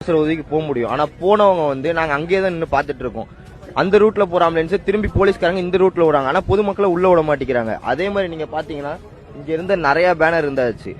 அவசர உதவிக்கு போக முடியும். ஆனா போனவங்க வந்து நாங்க அங்கேயே தான் நின்று பார்த்துட்டு இருக்கோம். அந்த ரூட்ல போற ஆம்புலன்ஸ் திரும்பி போலீஸ்காரங்க இந்த ரூட்ல விடுறாங்க ஆனா பொதுமக்களை உள்ள விட மாட்டேங்கிறாங்க. அதே மாதிரி நீங்க பாத்தீங்கன்னா இங்க இருந்த நிறைய பேனர் இருந்தாச்சு.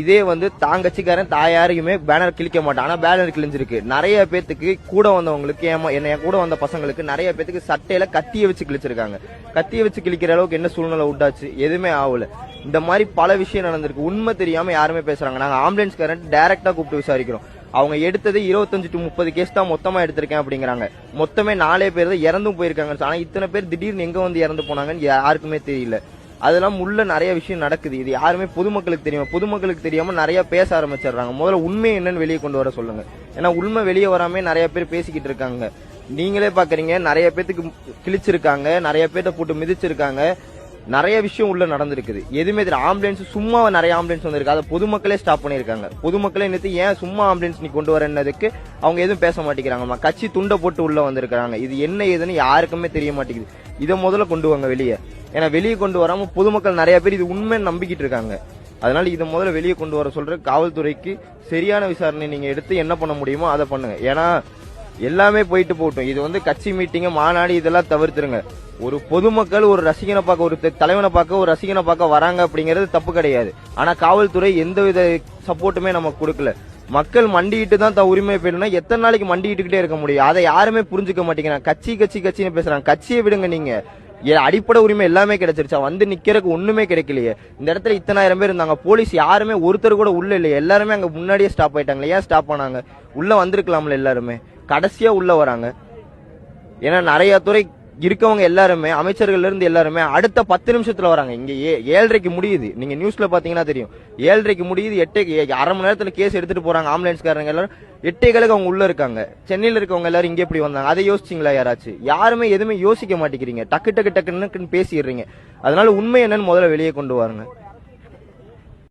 இதே வந்து தாங்கச்சிக்காரன் தாயாரையுமே பேனர் கிழிக்க மாட்டான். ஆனா பேனர் கிழிஞ்சிருக்கு. நிறைய பேத்துக்கு கூட வந்தவங்களுக்கு ஏமா என்ன என் கூட வந்த பசங்களுக்கு நிறைய பேத்துக்கு சட்டையில கத்திய வச்சு கிழிச்சிருக்காங்க. கத்திய வச்சு கிழிக்கிற அளவுக்கு என்ன சூழ்நிலை உண்டாச்சு? எதுவுமே ஆகல. இந்த மாதிரி பல விஷயம் நடந்திருக்கு. உண்மை தெரியாம யாருமே பேசுறாங்க. நாங்க ஆம்புலன்ஸ்காரன் டைரக்டா கூப்பிட்டு விசாரிக்கிறோம். அவங்க எடுத்தது இருபத்தஞ்சு டு முப்பது கேஸ் தான் மொத்தமா எடுத்திருக்கேன் அப்படிங்கிறாங்க. மொத்தமே நாலே பேர் தான் இறந்தும் போயிருக்காங்க ஆனா இத்தனை பேர் திடீர்னு எங்க வந்து இறந்து போனாங்கன்னு யாருக்குமே தெரியல. அதெல்லாம் உள்ள நிறைய விஷயம் நடக்குது. இது யாருமே பொதுமக்களுக்கு தெரியும் பொதுமக்களுக்கு தெரியாம நிறைய பேச ஆரம்பிச்சிடுறாங்க. முதல்ல உண்மை என்னன்னு வெளியே கொண்டு வர சொல்லுங்க. ஏன்னா உண்மை வெளியே வராம நிறைய பேர் பேசிக்கிட்டு இருக்காங்க. நீங்களே பாக்குறீங்க நிறைய பேத்துக்கு கிழிச்சிருக்காங்க நிறைய பேர்த்த போட்டு மிதிச்சிருக்காங்க. நிறைய விஷயம் உள்ள நடந்திருக்குது. எதுவுமே தெரியல. ஆம்புலன்ஸ் சும்மா நிறைய ஆம்புலன்ஸ் வந்திருக்கு. அதை பொதுமக்களே ஸ்டாப் பண்ணியிருக்காங்க. பொதுமக்களே நிறுத்தி ஏன் சும்மா ஆம்புலன்ஸ் நீ கொண்டு வரன்னதுக்கு அவங்க எதுவும் பேச மாட்டேங்கிறாங்கம்மா கட்சி துண்டை போட்டு உள்ள வந்திருக்கிறாங்க. இது என்ன ஏதுன்னு யாருக்குமே தெரிய மாட்டேங்குது. இதை முதல்ல கொண்டு வாங்க வெளியே. ஏன்னா வெளியே கொண்டு வராம பொதுமக்கள் நிறைய பேர் இது உண்மைன்னு நம்பிக்கிட்டு இருக்காங்க. அதனால இதை முதல்ல வெளியே கொண்டு வர சொல்ற காவல்துறைக்கு சரியான விசாரணை நீங்க எடுத்து என்ன பண்ண முடியுமோ அதை பண்ணுங்க. ஏன்னா எல்லாமே போயிட்டு போகட்டும். இது வந்து கட்சி மீட்டிங்கு மாநாடு இதெல்லாம் தவிர்த்துருங்க. ஒரு பொதுமக்கள் ஒரு ரசிகனை பார்க்க ஒரு தலைவனை பார்க்க ஒரு ரசிகனை பார்க்க வராங்க அப்படிங்கிறது தப்பு கிடையாது. ஆனா காவல்துறை எந்தவித சப்போர்ட்டுமே நமக்கு கொடுக்கல. மக்கள் மண்டிட்டு தான் தான் உரிமை போயிடும்னா எத்தனை நாளைக்கு மண்டிக்கிட்டே இருக்க முடியும்? அதை யாருமே புரிஞ்சுக்க மாட்டேங்கிறாங்க. கட்சி கட்சி கட்சின்னு பேசுறாங்க. கட்சியை விடுங்க நீங்க. ஏ, அடிப்படை உரிமை எல்லாமே கிடைச்சிருச்சா? வந்து நிக்கிறதுக்கு ஒண்ணுமே கிடைக்கலையே. இந்த இடத்துல இத்தனாயிரம் பேர் இருந்தாங்க. போலீஸ் யாருமே ஒருத்தர் கூட உள்ள இல்லையே. எல்லாருமே அங்க முன்னாடியே ஸ்டாப் ஆயிட்டாங்களே. ஏன் ஸ்டாப் பண்ணாங்க உள்ள வந்திருக்கலாம்ல எல்லாருமே. கடைசியா உள்ள வராங்க. ஏன்னா நிறைய துறை இருக்கவங்க எல்லாருமே அமைச்சர்கள் இருந்து எல்லாருமே அடுத்த பத்து நிமிஷத்துல வராங்க. இங்க ஏ- ஏழரைக்கு முடியுது. நீங்க நியூஸ்ல பாத்தீங்கன்னா தெரியும். ஏழரைக்கு முடியுது எட்டை அரை மணி நேரத்துல கேஸ் எடுத்துட்டு போறாங்க ஆம்புலன்ஸ்காரங்க எல்லாரும். எட்டே காலுக்கு அவங்க உள்ள இருக்காங்க. சென்னையில இருக்கவங்க எல்லாரும் இங்க எப்படி வந்தாங்க? அதை யோசிச்சிங்களா யாராச்சும் யாருமே எதுவுமே யோசிக்க மாட்டேங்கிறீங்க. டக்கு டக்கு டக்குன்னு பேசிடுறீங்க. அதனால உண்மை என்னன்னு முதல்ல வெளியே கொண்டு வாருங்க.